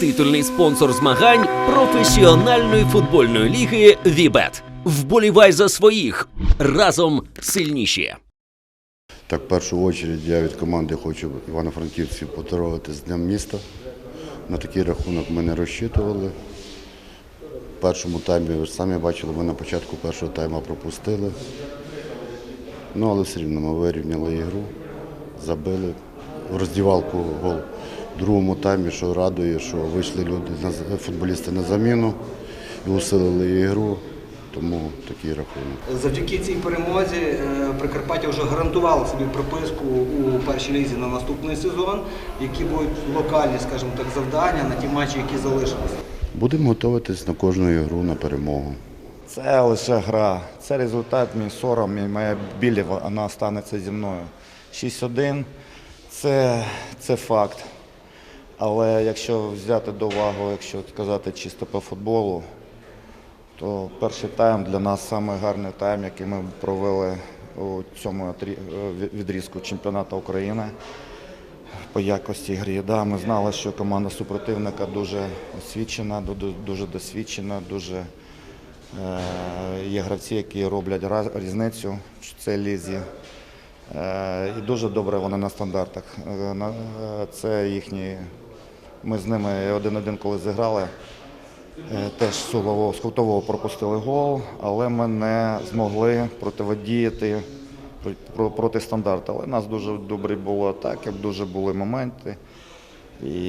Титульний спонсор змагань професіональної футбольної ліги Вібет. Вболівай за своїх разом сильніші. Так, в першу чергу я від команди хочу Івано-Франківців поздоровити з Днем міста. На такий рахунок ми не розчитували. В першому таймі, ви ж самі бачили, ми на початку першого тайму пропустили. Ну, але все рівно ми вирівняли ігру, забили. В роздівалку гол в другому таймі, що радує, що вийшли люди, футболісти на заміну і усилили ігру. Тому такий рахунок. Завдяки цій перемозі е, Прикарпаття вже гарантувало собі прописку у першій лізі на наступний сезон, які будуть локальні, скажімо так, завдання на ті матчі, які залишилися. Будемо готуватись на кожну ігру на перемогу. Це лише гра. Це результат, мій сором і моя біль, вона станеться зі мною. 6-1 це, це факт. Але якщо взяти до уваги, якщо сказати чисто по футболу, то перший тайм для нас самий гарний тайм, який ми провели у цьому е, від- відрізку чемпіонату України по якості гри. Да, ми знали, що команда супротивника дуже освічена, дуже досвідчена, дуже е, є гравці, які роблять раз- різницю в цій лізі. Е, І дуже добре вони на стандартах. Це їхні. Ми з ними один-один, коли зіграли. Е, Теж з кутового пропустили гол, але ми не змогли противодіяти про- про- проти стандарту. Але у нас дуже добрі були атаки, дуже були моменти. І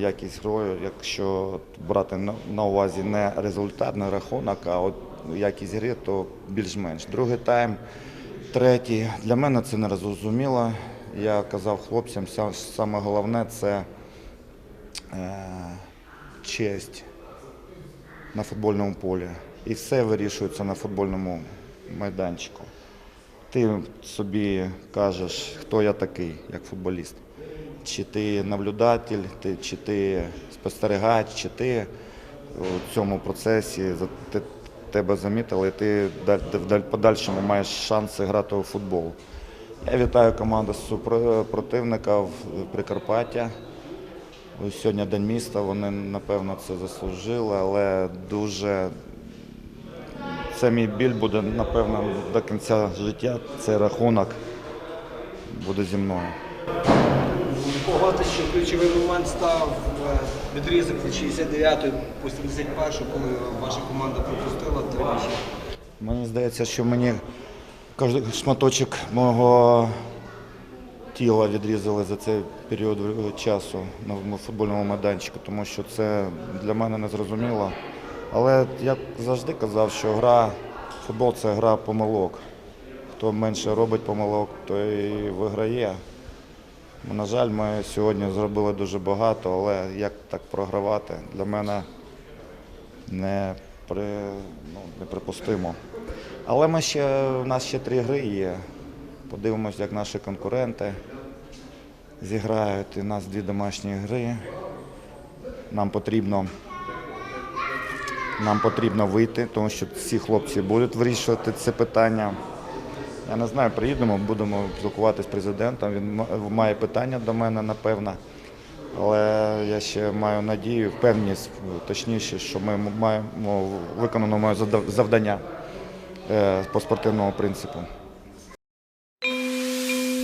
якість грою, якщо брати на- увазі не результат, не рахунок, а от якість гри, то більш-менш. Другий тайм, третій. Для мене це не зрозуміло. Я казав хлопцям, саме головне це честь на футбольному полі. І все вирішується на футбольному майданчику. Ти собі кажеш, хто я такий, як футболіст. Чи ти наблюдатель, ти, чи ти спостерігач, чи ти у цьому процесі те- тебе замітили, і ти в даль- подальшому маєш шанси грати у футбол. Я вітаю команду супро- противника в Прикарпаття. Ось Сьогодні День міста, вони напевно це заслужили, але дуже це мій біль буде, напевно, до кінця життя. Цей рахунок буде зі мною. Погодити, що ключовий момент став е, відрізок від 69 по 71, коли ваша команда пропустила три м'ячі. Мені здається, що мені кожен шматочок мого тіла відрізали за цей період часу на футбольному майданчику, тому що це для мене не зрозуміло. Але я завжди казав, що гра, футбол це гра помилок. Хто менше робить помилок, той виграє. На жаль, ми сьогодні зробили дуже багато, але як так програвати для мене не при, ну, неприпустимо. Але ми ще, у нас ще три гри є. Подивимось, як наші конкуренти зіграють. У нас дві домашні гри. Нам потрібно, нам потрібно вийти, тому що ці хлопці будуть вирішувати це питання. Я не знаю, приїдемо, будемо спілкуватися з президентом. Він має питання до мене, напевно. Але я ще маю надію, впевненість, точніше, що ми маємо виконано моє завдання е, по спортивному принципу.